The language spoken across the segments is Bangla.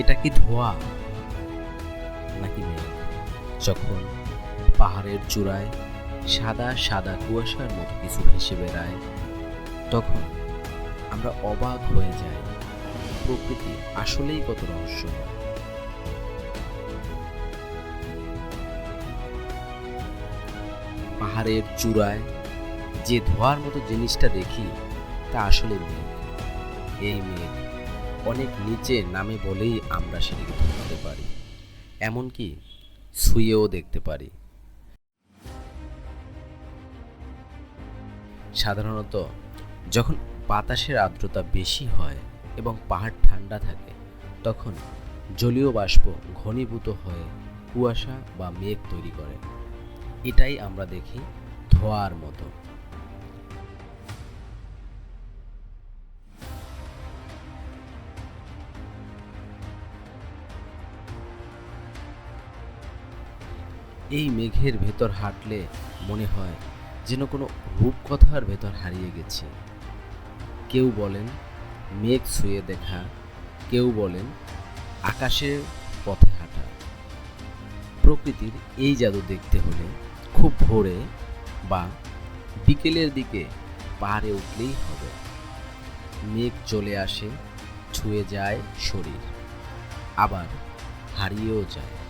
এটা কি ধোয়া? নাকি মেঘ? যখন পাহাড়ের চূড়ায় সাদা সাদা কুয়াশার মতো কিছু ভেসে বেড়ায়, তখন আমরা অবাক হয়ে যাই। প্রকৃতি আসলেই কত রহস্যময়। পাহাড়ের চূড়ায় যে ধোয়ার মতো জিনিসটা দেখি, তা আসলে মেঘ। এই মেঘ অনেক নিচে নামে বলেই আমরা সেটিকে ধরতে পারি। এমনকি ছুঁয়েও দেখতে পারি। সাধারণত যখন বাতাসের আর্দ্রতা বেশি হয় এবং পাহাড় ঠান্ডা থাকে, তখন জলীয় বাষ্প ঘনীভূত হয়ে কুয়াশা বা মেঘ তৈরি করে। এটাই আমরা দেখি ধোঁয়ার মতো। এই মেঘের ভেতর হাঁটলে মনে হয় যেন কোনো রূপকথার ভেতর হারিয়ে গেছি। কেউ বলেন, মেঘ ছুঁয়ে দেখা। কেউ বলেন, আকাশের পথে হাঁটা। প্রকৃতির এই জাদু দেখতে হলে খুব ভোরে বা বিকেলের দিকে পাহাড়ে উঠলেই হবে। মেঘ চলে আসে, ছুঁয়ে যায় শরীর, আবার হারিয়েও যায়।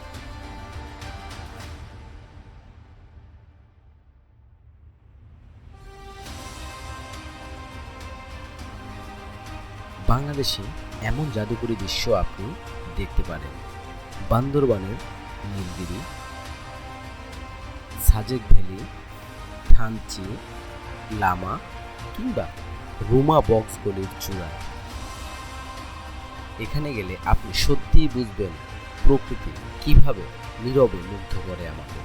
বাংলাদেশে এমন জাদুকরী দৃশ্য আপনি দেখতে পারেন। বান্দরবানের নীলগিরি সাজেক ভ্যালি, থানচি, লামা কিংবা রুমা বক্স গলির চূড়ায়। এখানে গেলে আপনি সত্যিই বুঝবেন প্রকৃতি কীভাবে নীরবে মুগ্ধ করে আমাকে।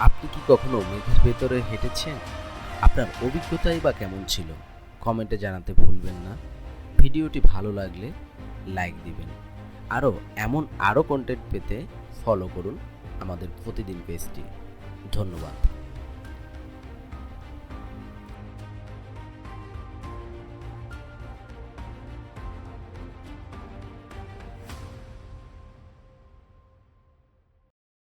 আপনি কি কখনো মেঘের ভেতরে হেঁটেছেন? আপনার অভিজ্ঞতাই বা কেমন ছিল? কমেন্টে জানাতে ভুলবেন না। ভিডিওটি ভালো লাগলে লাইক দিবেন। আরও এমন আরও কন্টেন্ট পেতে ফলো করুন আমাদের প্রতিদিন পেজটি। ধন্যবাদ।